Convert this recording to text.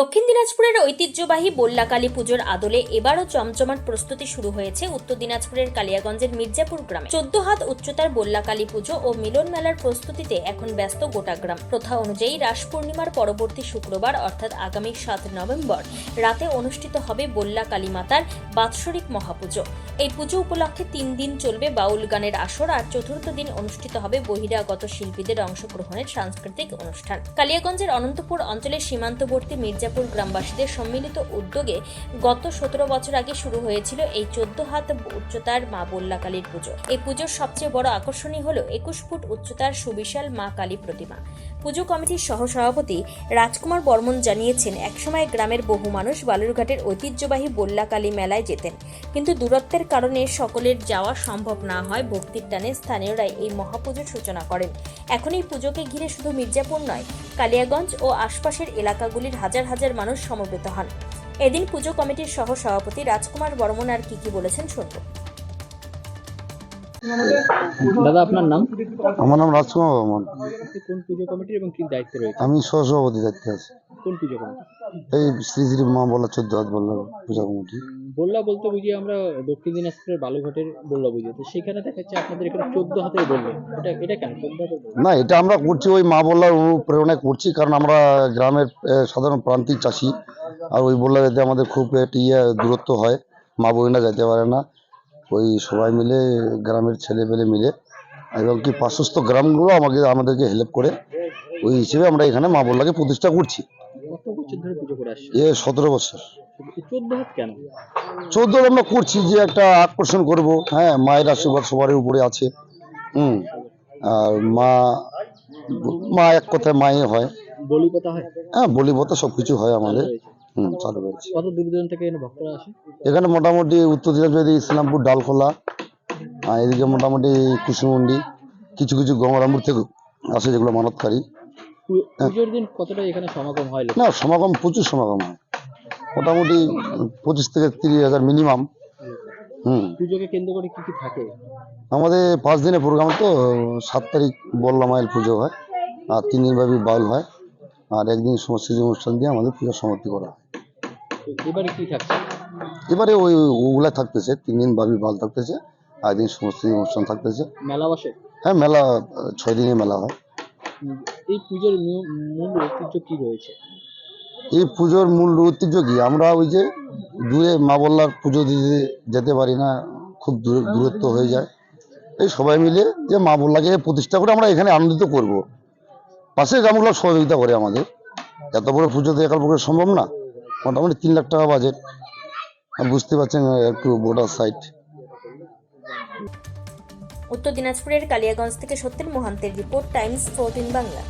দক্ষিণ দিনাজপুরের ঐতিহ্যবাহী বল্লাকালী পুজোর আদলে এবারও জমজমাট প্রস্তুতি শুরু হয়েছে উত্তর দিনাজপুরের কালিয়াগঞ্জের মির্জাপুর গ্রামে। চোদ্দ হাত উচ্চতার বল্লাকালী পুজো ও মিলন মেলার প্রস্তুতিতে এখন ব্যস্ত গোটা গ্রাম। প্রথা অনুযায়ী রাস পূর্ণিমার পরবর্তী শুক্রবার, অর্থাৎ আগামী সাত নভেম্বর, রাতে অনুষ্ঠিত হবে বল্লা কালী মাতার বাৎসরিক মহাপুজো। এই পুজো উপলক্ষে তিন দিন চলবে বাউল গানের আসর আর চতুর্থ দিন অনুষ্ঠিত হবে বহিরাগত শিল্পীদের অংশগ্রহণের সাংস্কৃতিক অনুষ্ঠান। কালিয়াগঞ্জের অনন্তপুর অঞ্চলের সীমান্তবর্তী মির্জাপুর গ্রামবাসীদের সম্মিলিত উদ্যোগে গত সতেরো বছর আগে শুরু হয়েছিল এই চোদ্দ হাত উচ্চতার মা বল্লা কালীর পুজো। এই পুজোর সবচেয়ে বড় আকর্ষণই হল একুশ ফুট উচ্চতার সুবিশাল মা কালী প্রতিমা। পুজো কমিটির সহসভাপতি রাজকুমার বর্মন জানিয়েছেন, একসময় গ্রামের বহু মানুষ বালুরঘাটের ঐতিহ্যবাহী বল্লা কালী মেলায় যেতেন। কিন্তু দূরত্বের কারণে সকলের যাওয়া সম্ভব না হয়, ভক্তির টানে স্থানীয়রাই এই মহাপুজোর সূচনা করেন। এখন এই পুজোকে ঘিরে শুধু মির্জাপুর নয়, কালিয়াগঞ্জ ও আশপাশের এলাকাগুলির হাজার হাজার মানুষ সমবেত হন। এদিন পুজো কমিটির সহ সভাপতি রাজকুমার বর্মন আর কি কি বলেছেন শুনব। দাদা আপনার নাম? আমার নাম রাজকুমার বর্মন। কোন পুজো কমিটির এবং কি দায়িত্বে রয়েছে আমি সহসভাপতি দায়িত্বে আছি। কোন পুজো কমিটি? এই শ্রী শ্রী মা চোদ্দ হাত পূজা কমিটি। বল্লা বলতে বুঝি আমরা দক্ষিণ দিনাজপুরের বালুঘাটের বল্লা বুঝি। তো সেখানে আপনাদের এখানে চোদ্দ বলল এটা এটা কেন? চোদ্দ না এটা আমরা করছি ওই মা বললার অনুপ্রেরণায় করছি কারণ আমরা গ্রামের সাধারণ প্রান্তিক চাষি। আর ওই বললা যেতে আমাদের খুব একটি ইয়ে দূরত্ব হয় মা বোনেরা যেতে পারে না। ওই সবাই মিলে গ্রামের ছেলে পেলে মিলে এবং কি পার্শ্বস্থ গ্রামগুলো আমাকে আমাদেরকে হেল্প করে ওই হিসেবে আমরা এখানে মা বললাকে প্রতিষ্ঠা করছি। এ সতেরো বছর। চোদ্দ আমরা করছি যে একটা আকর্ষণ করব হ্যাঁ মায়ের আশীর্বাদ সবার উপরে আছে হুম আর মা মা এক কথায় মায়ে হয়। বলি কথা হয়? হ্যাঁ বলিবত সব কিছু হয় আমাদের। হুম চালু রয়েছে কত দূর দূরান্ত থেকে এখানে ভক্তরা আসে? এখানে মোটামুটি উত্তর দিনাজপুর ইসলামপুর ডালখোলা আর এদিকে মোটামুটি কুসুমন্ডি কিছু কিছু গঙ্গারামপুর থেকে আসে যেগুলো মানতকারী। পু- পুজোর দিন কতটা এখানে সমাগম হয় লোক? না সমাগম প্রচুর সমাগম হয়। মোটামুটি পঁচিশ থেকে তিরিশ হাজার মিনিমাম। হুম। পুজোকে কেন্দ্র করে কি কি থাকে? আমাদের পাঁচ দিনের প্রোগ্রাম তো সাত তারিখ বল্লা মায়ের পুজো হয় আর তিন দিন ব্যাপী বাউল হয় আর একদিন সংস্কৃতি অনুষ্ঠান দিয়ে আমাদের পূজা সমাপ্তি করা হয়। এবারে কি থাকছে? এবারে ওই ওগুলা থাকতেছে তিন দিন ব্যাপী বাউল থাকতেছে আর একদিন সংস্কৃতি অনুষ্ঠান থাকতেছে। মেলা বসে? হ্যাঁ মেলা ছয় দিনের মেলা হয়। এই পুজোর মূল ঐতিহ্য কি রয়েছে? এই পুজোর মূল ঐতিহ্য কি? আমরা ওই যে দূরে মা বল্লার পুজো দিতে যেতে পারি না খুব দূর দূরত্ব হয়ে যায়। এই সবাই মিলে যে মা বল্লাকে প্রতিষ্ঠা করে আমরা এখানে আনন্দিত করব। পাশে গ্রামগুলো সহযোগিতা করে আমাদের। এত বড় পুজো তো একাল পক্ষে সম্ভব না। মোটামুটি তিন লাখ টাকা বাজেট। বুঝতে পারছেন একটু বর্ডার সাইড উত্তর দিনাজপুরের কালিয়াগঞ্জ থেকে সত্যের মোহান্তের রিপোর্ট, টাইমস, ফোরটিন বাংলা।